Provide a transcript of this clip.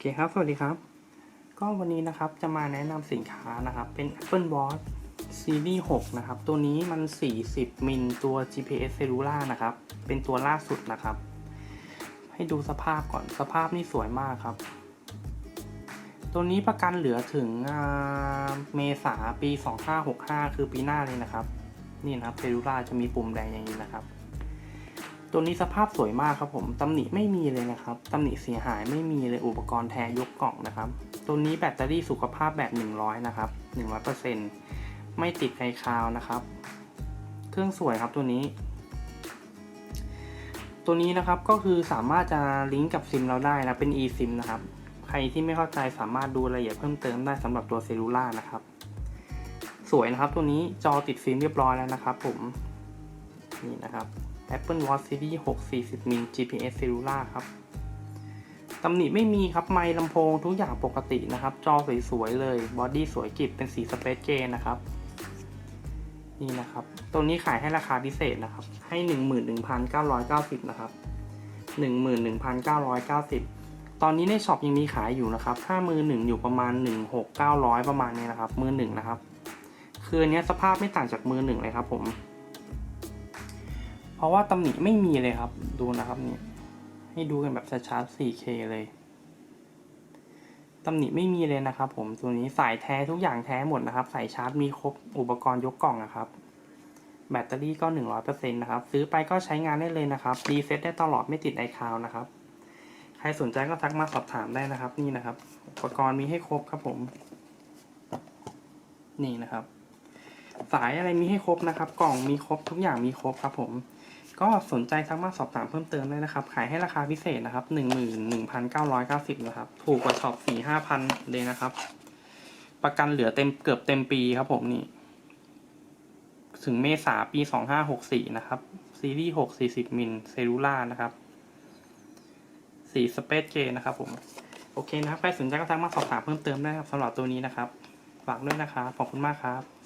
อเคครับ สวัสดีครับ ก็วันนี้นะครับจะมาแนะนำสินค้านะครับ เป็น Apple Watch Series 6 นะครับ ตัวนี้มัน 40 มิลตัว GPS Cellular นะครับ เป็นตัวล่าสุดนะครับ ให้ดูสภาพก่อน สภาพนี่สวยมากครับ ตัวนี้ประกันเหลือถึงเมษาปี 2565 คือปีหน้าเลยนะครับ นี่นะครับ Cellular จะมีปุ่มแดงอย่างนี้นะครับ ตัวนี้สภาพสวยมากครับผมตำหนิไม่มีเลยนะครับตำหนิเสียหายไม่มีเลยอุปกรณ์แท้ยกกล่องนะครับ ตัวนี้แบตเตอรี่สุขภาพแบบ 100 นะครับ 100%ไม่ติดไอคาวนะครับ เครื่องสวยครับตัวนี้ ตัวนี้นะครับก็คือสามารถจะลิงก์กับซิมเราได้นะเป็น eSIM นะครับ ใครที่ไม่เข้าใจสามารถดูรายละเอียดเพิ่มเติมได้สำหรับตัวเซลูล่านะครับ สวยนะครับตัวนี้จอติดฟิล์มเรียบร้อยแล้วนะครับ ผมนี่นะครับ Apple Watch Series 6 40มิล GPS Cellular ครับตำหนิไม่มีครับ ไมค์ลำโพงทุกอย่างปกตินะครับ จอสวยๆเลย บอดี้สวยกริบเป็นสีสเปซเกนะครับ นี่นะครับ ตัวนี้ขายให้ราคาพิเศษนะครับ ให้ 11,990 นะครับ 11,990 ตอนนี้ในช็อปยังมีขายอยู่นะครับ ถ้ามือหนึ่งอยู่ประมาณ 16,900 ประมาณนี้นะครับ มือหนึ่งนะครับ คืออันเนี้ยสภาพไม่ต่างจากมือหนึ่งเลยครับผม เพราะว่าตำหนิไม่มีเลยครับ ดูนะครับนี่ให้ดูกันแบบชัดๆ 4K เลยตำหนิไม่มีเลยนะครับ ผมตัวนี้สายแท้ทุกอย่างแท้หมดนะครับ สายชาร์จมีครบอุปกรณ์ยกกล่องนะครับ แบตเตอรี่ก็ 100%นะครับ ซื้อไปก็ใช้งานได้เลยนะครับรีเซ็ตได้ตลอดไม่ติดไอคาวนะครับ ใครสนใจก็ทักมาสอบถามได้นะครับ นี่นะครับ อุปกรณ์มีให้ครบครับผม นี่นะครับ สายอะไรมีให้ครบนะครับ กล่องมีครบทุกอย่างมีครบครับผม ก็สนใจทักมาสอบถามเพิ่มเติมได้นะครับ ขายให้ราคาพิเศษนะครับหนึ่งหมื่นหนึ่งพันเก้าร้อยเก้าสิบนะครับ ถูกกว่าช็อปสี่ห้าพันเลยนะครับ ประกันเหลือเต็มเกือบเต็มปีครับผมนี่ ถึงเมษาปีสองห้าหกสี่นะครับ ซีรีส์หกสี่สิบมิลเซลูล่านะครับสีสเปซเจนะครับผม โอเคนะครับ ใครสนใจก็ทักมาสอบถามเพิ่มเติมได้ครับสำหรับตัวนี้นะครับ ฝากด้วยนะครับ ขอบคุณมากครับ